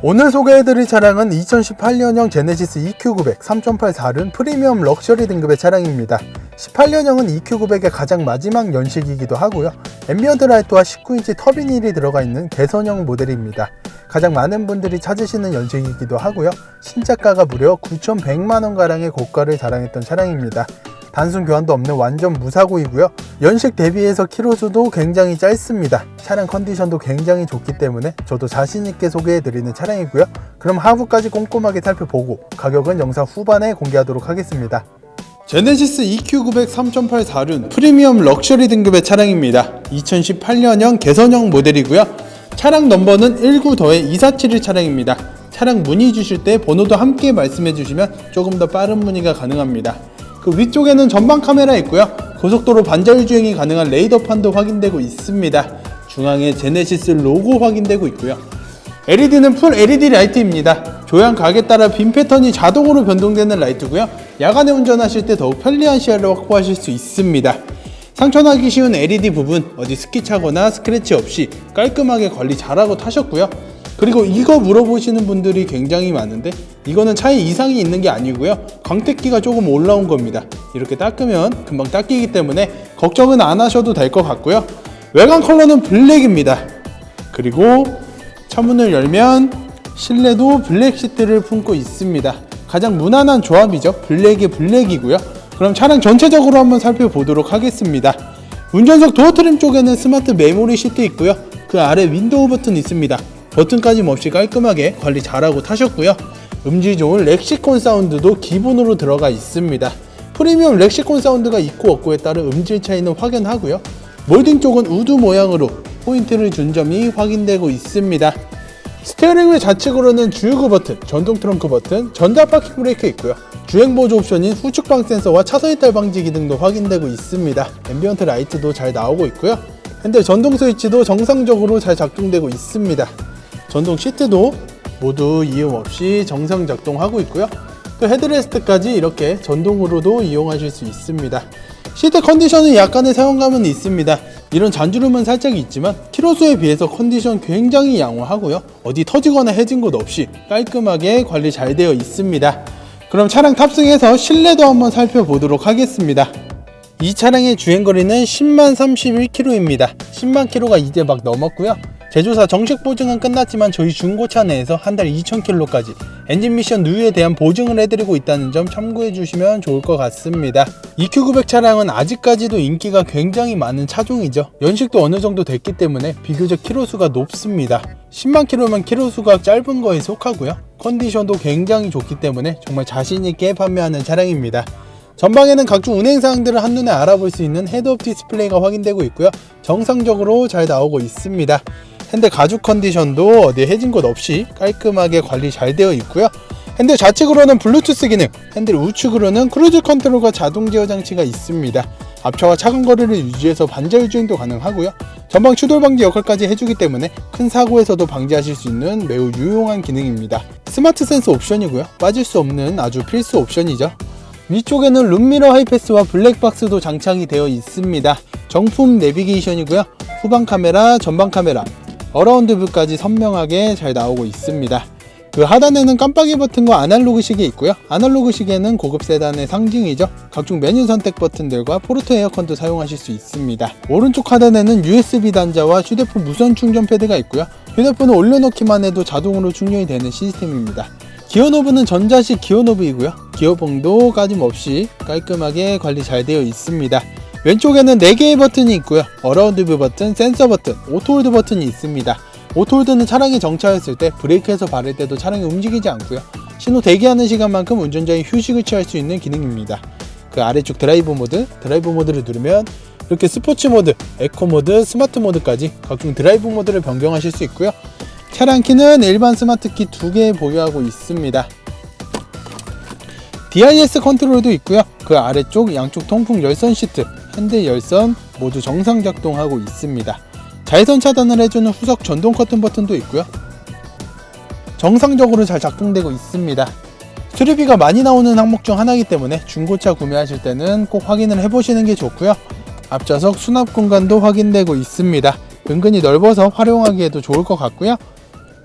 오늘 소개해드릴 차량은 2018년형 제네시스 EQ900 3.8 4륜 프리미엄 럭셔리 등급의 차량입니다. 18년형은 EQ900의 가장 마지막 연식이기도 하고요. 앰비언트 라이트와 19인치 터빈 휠이 들어가 있는 개선형 모델입니다. 가장 많은 분들이 찾으시는 연식이기도 하고요. 신차가가 무려 9,100만원가량의 고가를 자랑했던 차량입니다. 단순 교환도 없는 완전 무사고이고요. 연식 대비해서 키로수도 굉장히 짧습니다. 차량 컨디션도 굉장히 좋기 때문에 저도 자신있게 소개해드리는 차량이고요. 그럼 하부까지 꼼꼼하게 살펴보고 가격은 영상 후반에 공개하도록 하겠습니다. 제네시스 EQ900 3.8 4륜 프리미엄 럭셔리 등급의 차량입니다. 2018년형 개선형 모델이고요. 차량 넘버는 19-247일 차량입니다. 차량 문의 주실 때 번호도 함께 말씀해 주시면 조금 더 빠른 문의가 가능합니다. 그 위쪽에는 전방 카메라 있고요. 고속도로 반자율 주행이 가능한 레이더 판도 확인되고 있습니다. 중앙에 제네시스 로고 확인되고 있고요. LED는 풀 LED 라이트입니다. 조향 각에 따라 빔 패턴이 자동으로 변동되는 라이트고요. 야간에 운전하실 때 더욱 편리한 시야를 확보하실 수 있습니다. 상처나기 쉬운 LED 부분 어디 스키 차거나 스크래치 없이 깔끔하게 관리 잘하고 타셨고요. 그리고 이거 물어보시는 분들이 굉장히 많은데 이거는 차에 이상이 있는 게 아니고요. 광택기가 조금 올라온 겁니다. 이렇게 닦으면 금방 닦이기 때문에 걱정은 안 하셔도 될 것 같고요. 외관 컬러는 블랙입니다. 그리고 차문을 열면 실내도 블랙 시트를 품고 있습니다. 가장 무난한 조합이죠. 블랙이 블랙이고요. 그럼 차량 전체적으로 한번 살펴보도록 하겠습니다. 운전석 도어 트림 쪽에는 스마트 메모리 시트 있고요. 그 아래 윈도우 버튼 있습니다. 버튼까지 없이 깔끔하게 관리 잘하고 타셨고요. 음질 좋은 렉시콘 사운드도 기본으로 들어가 있습니다. 프리미엄 렉시콘 사운드가 있고 없고에 따른 음질 차이는 확연하고요. 몰딩 쪽은 우드 모양으로 포인트를 준 점이 확인되고 있습니다. 스티어링 휠 좌측으로는 주유구 버튼, 전동 트렁크 버튼, 전자 파킹 브레이크 있고요. 주행 보조 옵션인 후측방 센서와 차선 이탈 방지 기능도 확인되고 있습니다. 앰비언트 라이트도 잘 나오고 있고요. 핸들 전동 스위치도 정상적으로 잘 작동되고 있습니다. 전동 시트도 모두 이용 없이 정상 작동하고 있고요. 또 헤드레스트까지 이렇게 전동으로도 이용하실 수 있습니다. 시트 컨디션은 약간의 사용감은 있습니다. 이런 잔주름은 살짝 있지만 키로수에 비해서 컨디션 굉장히 양호하고요. 어디 터지거나 해진 곳 없이 깔끔하게 관리 잘 되어 있습니다. 그럼 차량 탑승해서 실내도 한번 살펴보도록 하겠습니다. 이 차량의 주행거리는 10만 31km입니다. 10만 km가 이제 막 넘었고요. 제조사 정식 보증은 끝났지만 저희 중고차 내에서 한 달 2,000km까지 엔진 미션 누유에 대한 보증을 해드리고 있다는 점 참고해 주시면 좋을 것 같습니다. EQ900 차량은 아직까지도 인기가 굉장히 많은 차종이죠. 연식도 어느 정도 됐기 때문에 비교적 키로수가 높습니다. 10만 킬로면 키로수가 짧은 거에 속하고요. 컨디션도 굉장히 좋기 때문에 정말 자신있게 판매하는 차량입니다. 전방에는 각종 운행 사항들을 한눈에 알아볼 수 있는 헤드업 디스플레이가 확인되고 있고요. 정상적으로 잘 나오고 있습니다. 핸들 가죽 컨디션도 어디 해진 곳 없이 깔끔하게 관리 잘 되어 있고요. 핸들 좌측으로는 블루투스 기능, 핸들 우측으로는 크루즈 컨트롤과 자동 제어 장치가 있습니다. 앞차와 차간 거리를 유지해서 반자율 주행도 가능하고요. 전방 추돌 방지 역할까지 해주기 때문에 큰 사고에서도 방지하실 수 있는 매우 유용한 기능입니다. 스마트 센서 옵션이고요. 빠질 수 없는 아주 필수 옵션이죠. 위쪽에는 룸미러 하이패스와 블랙박스도 장착이 되어 있습니다. 정품 내비게이션이고요. 후방 카메라, 전방 카메라, 어라운드 뷰까지 선명하게 잘 나오고 있습니다. 그 하단에는 깜빡이 버튼과 아날로그 시계 있고요. 아날로그 시계는 고급 세단의 상징이죠. 각종 메뉴 선택 버튼들과 포르투 에어컨도 사용하실 수 있습니다. 오른쪽 하단에는 USB 단자와 휴대폰 무선 충전 패드가 있고요. 휴대폰을 올려놓기만 해도 자동으로 충전이 되는 시스템입니다. 기어 노브는 전자식 기어 노브이고요. 기어봉도 까짐없이 깔끔하게 관리 잘 되어 있습니다. 왼쪽에는 4개의 버튼이 있고요. 어라운드 뷰 버튼, 센서 버튼, 오토홀드 버튼이 있습니다. 오토홀드는 차량이 정차했을 때 브레이크에서 바를 때도 차량이 움직이지 않고요. 신호 대기하는 시간만큼 운전자의 휴식을 취할 수 있는 기능입니다. 그 아래쪽 드라이브 모드, 드라이브 모드를 누르면 이렇게 스포츠 모드, 에코 모드, 스마트 모드까지 각종 드라이브 모드를 변경하실 수 있고요. 차량 키는 일반 스마트 키 두 개 보유하고 있습니다. DIS 컨트롤도 있고요. 그 아래쪽 양쪽 통풍 열선 시트, 핸들 열선 모두 정상 작동하고 있습니다. 자외선 차단을 해주는 후석 전동 커튼 버튼도 있고요. 정상적으로 잘 작동되고 있습니다. 수리비가 많이 나오는 항목 중 하나이기 때문에 중고차 구매하실 때는 꼭 확인을 해보시는 게 좋고요. 앞좌석 수납 공간도 확인되고 있습니다. 은근히 넓어서 활용하기에도 좋을 것 같고요.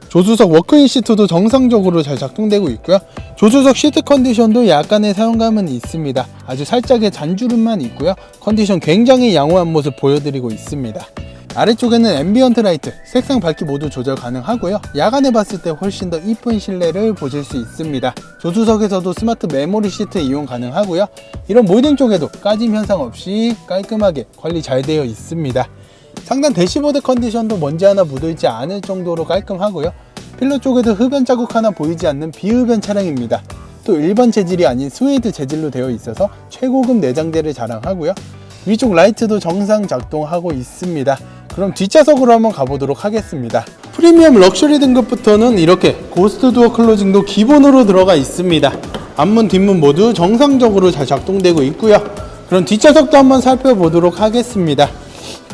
조수석 워크인 시트도 정상적으로 잘 작동되고 있고요. 조수석 시트 컨디션도 약간의 사용감은 있습니다. 아주 살짝의 잔주름만 있고요. 컨디션 굉장히 양호한 모습 보여드리고 있습니다. 아래쪽에는 앰비언트 라이트, 색상 밝기 모두 조절 가능하고요. 야간에 봤을 때 훨씬 더 이쁜 실내를 보실 수 있습니다. 조수석에서도 스마트 메모리 시트 이용 가능하고요. 이런 모딩 쪽에도 까짐 현상 없이 깔끔하게 관리 잘 되어 있습니다. 상단 대시보드 컨디션도 먼지 하나 묻어있지 않을 정도로 깔끔하고요. 필러 쪽에도 흡연 자국 하나 보이지 않는 비흡연 차량입니다. 또 일반 재질이 아닌 스웨이드 재질로 되어 있어서 최고급 내장재를 자랑하고요. 위쪽 라이트도 정상 작동하고 있습니다. 그럼 뒷좌석으로 한번 가보도록 하겠습니다. 프리미엄 럭셔리 등급부터는 이렇게 고스트 도어 클로징도 기본으로 들어가 있습니다. 앞문 뒷문 모두 정상적으로 잘 작동되고 있고요. 그럼 뒷좌석도 한번 살펴보도록 하겠습니다.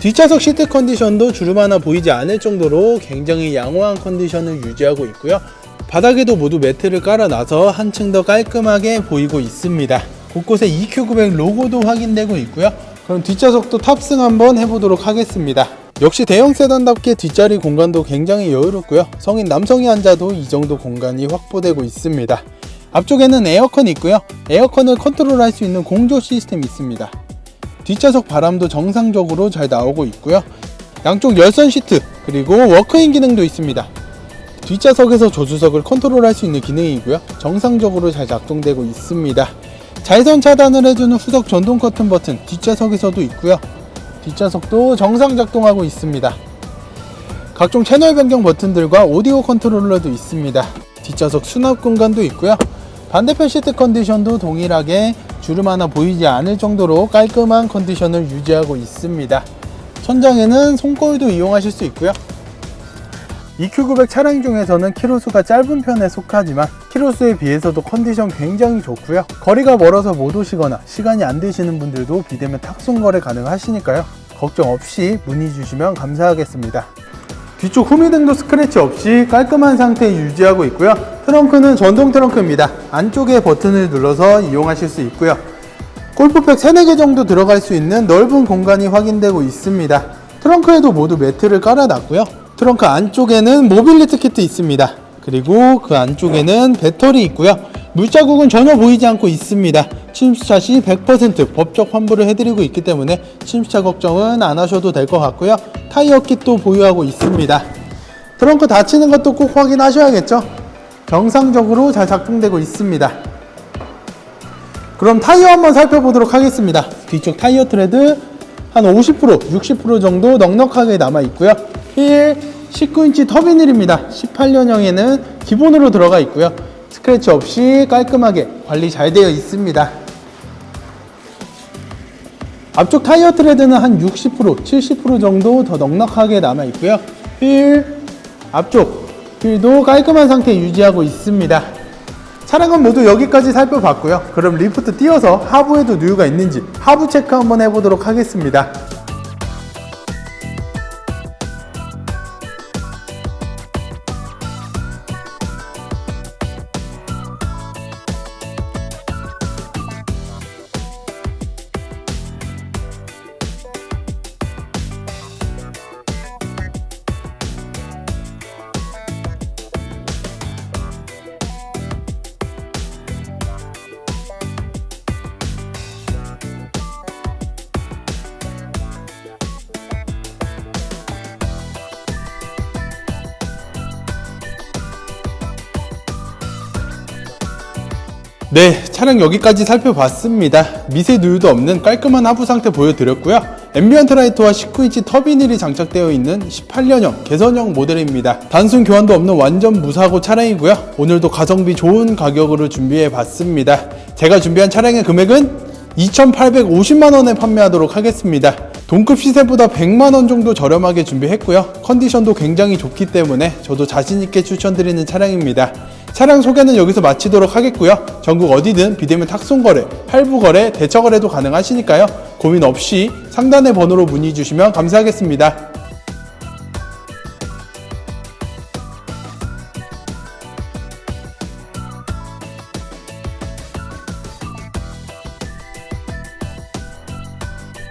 뒷좌석 시트 컨디션도 주름 하나 보이지 않을 정도로 굉장히 양호한 컨디션을 유지하고 있고요. 바닥에도 모두 매트를 깔아놔서 한층 더 깔끔하게 보이고 있습니다. 곳곳에 EQ900 로고도 확인되고 있고요. 그럼 뒷좌석도 탑승 한번 해보도록 하겠습니다. 역시 대형 세단답게 뒷자리 공간도 굉장히 여유롭고요. 성인 남성이 앉아도 이 정도 공간이 확보되고 있습니다. 앞쪽에는 에어컨이 있고요. 에어컨을 컨트롤할 수 있는 공조 시스템이 있습니다. 뒷좌석 바람도 정상적으로 잘 나오고 있고요. 양쪽 열선 시트 그리고 워크인 기능도 있습니다. 뒷좌석에서 조수석을 컨트롤할 수 있는 기능이고요. 정상적으로 잘 작동되고 있습니다. 자외선 차단을 해주는 후석 전동 커튼 버튼 뒷좌석에서도 있고요. 뒷좌석도 정상 작동하고 있습니다. 각종 채널 변경 버튼들과 오디오 컨트롤러도 있습니다. 뒷좌석 수납 공간도 있고요. 반대편 시트 컨디션도 동일하게 주름 하나 보이지 않을 정도로 깔끔한 컨디션을 유지하고 있습니다. 천장에는 손거울도 이용하실 수 있고요. EQ900 차량 중에서는 키로수가 짧은 편에 속하지만 키로수에 비해서도 컨디션 굉장히 좋고요. 거리가 멀어서 못 오시거나 시간이 안 되시는 분들도 비대면 탁송 거래 가능하시니까요. 걱정 없이 문의 주시면 감사하겠습니다. 뒤쪽 후미등도 스크래치 없이 깔끔한 상태 유지하고 있고요. 트렁크는 전동 트렁크입니다. 안쪽에 버튼을 눌러서 이용하실 수 있고요. 골프백 3, 4개 정도 들어갈 수 있는 넓은 공간이 확인되고 있습니다. 트렁크에도 모두 매트를 깔아놨고요. 트렁크 안쪽에는 모빌리티 키트 있습니다. 그리고 그 안쪽에는 배터리 있고요. 물자국은 전혀 보이지 않고 있습니다. 침수차 시 100% 법적 환불을 해드리고 있기 때문에 침수차 걱정은 안 하셔도 될 것 같고요. 타이어 킷도 보유하고 있습니다. 트렁크 닫히는 것도 꼭 확인하셔야겠죠? 정상적으로 잘 작동되고 있습니다. 그럼 타이어 한번 살펴보도록 하겠습니다. 뒤쪽 타이어 트레드 한 50%, 60% 정도 넉넉하게 남아 있고요. 휠 19인치 터빈휠입니다. 18년형에는 기본으로 들어가 있고요. 스크래치 없이 깔끔하게 관리 잘 되어 있습니다. 앞쪽 타이어 트레드는 한 60%, 70% 정도 더 넉넉하게 남아 있고요. 휠 앞쪽 휠도 깔끔한 상태 유지하고 있습니다. 차량은 모두 여기까지 살펴봤고요. 그럼 리프트 띄어서 하부에도 누유가 있는지 하부 체크 한번 해보도록 하겠습니다. 네, 차량 여기까지 살펴봤습니다. 미세 누유도 없는 깔끔한 하부 상태 보여드렸고요. 앰비언트 라이트와 19인치 터빈휠이 장착되어 있는 18년형 개선형 모델입니다. 단순 교환도 없는 완전 무사고 차량이고요. 오늘도 가성비 좋은 가격으로 준비해 봤습니다. 제가 준비한 차량의 금액은 2,850만원에 판매하도록 하겠습니다. 동급 시세보다 100만원 정도 저렴하게 준비했고요. 컨디션도 굉장히 좋기 때문에 저도 자신있게 추천드리는 차량입니다. 차량 소개는 여기서 마치도록 하겠고요. 전국 어디든 비대면 탁송거래, 할부거래, 대처거래도 가능하시니까요. 고민 없이 상단의 번호로 문의 주시면 감사하겠습니다.